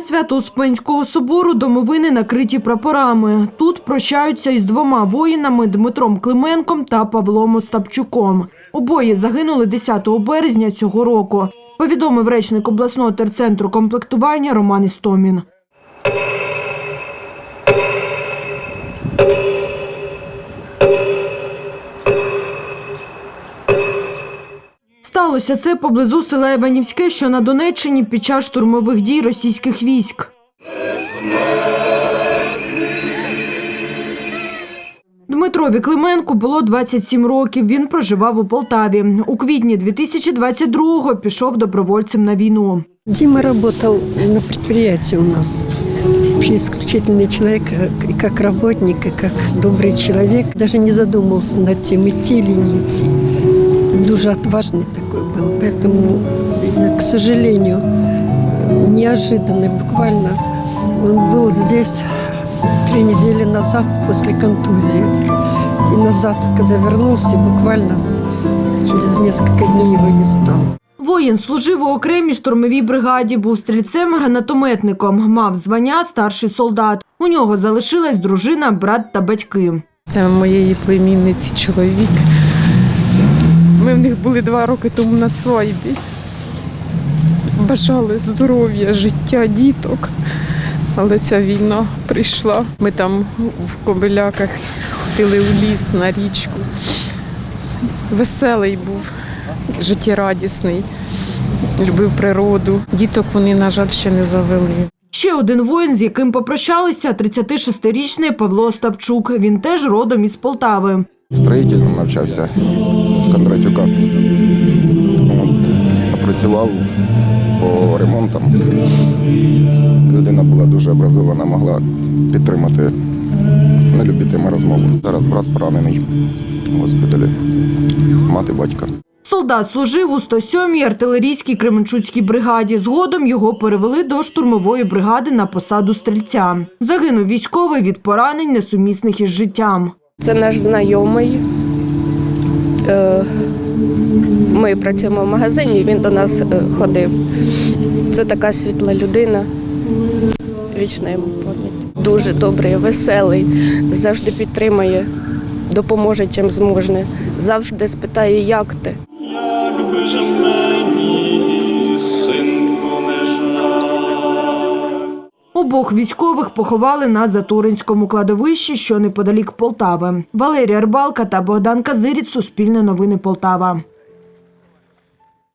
Свято-Успенського собору домовини накриті прапорами. Тут прощаються із двома воїнами Дмитром Клименком та Павлом Остапчуком. Обоє загинули 10 березня цього року. Повідомив речник обласного терцентру комплектування Роман Істомін. Сталося це поблизу села Іванівське, що на Донеччині під час штурмових дій російських військ. Дмитрові Клименку було 27 років. Він проживав у Полтаві. У квітні 2022-го пішов добровольцем на війну. Дима работал на предприятии у нас. Вообще исключительный человек, э, и как работник, и как добрый человек. Даже не задумывался над тем, идти или не идти. Дуже отважный такой был. Поэтому, я, к сожалению, неожиданно, буквально, он был здесь три недели назад после контузии. И назад, когда вернулся, буквально через несколько дней его не стало. Воїн служив у окремій штурмовій бригаді, був стрільцем-гранатометником, мав звання старший солдат. У нього залишилась дружина, брат та батьки. Це моєї племінниці чоловік. Ми в них були два роки тому на свадьбі. Бажали здоров'я, життя, діток. Але ця війна прийшла. Ми там в Кобиляках ходили в ліс на річку. Веселий був, життєрадісний, любив природу. Діток вони, на жаль, ще не завели. Ще один воїн, з яким попрощалися, 36-річний Павло Остапчук. Він теж родом із Полтави. Строїтельним навчався Кондратюка. От, працював по ремонтам. Людина була дуже образована, могла підтримати на любі теми розмови. Зараз брат поранений в госпіталі, мати батька. Солдат служив у 107-й артилерійській Кременчуцькій бригаді. Згодом його перевели до штурмової бригади на посаду стрільця. Загинув військовий від поранень, несумісних із життям. Це наш знайомий. Е, Ми працюємо в магазині, він до нас е, ходив. Це така світла людина. Вічна йому пам'ять. Дуже добрий, веселий, завжди підтримує, допоможе чим зможе. Завжди спитає, як ти. Якби ж Обох військових поховали на Затуринському кладовищі, що неподалік Полтави. Валерія Рбалка та Богдан Казиріт Суспільне новини Полтава.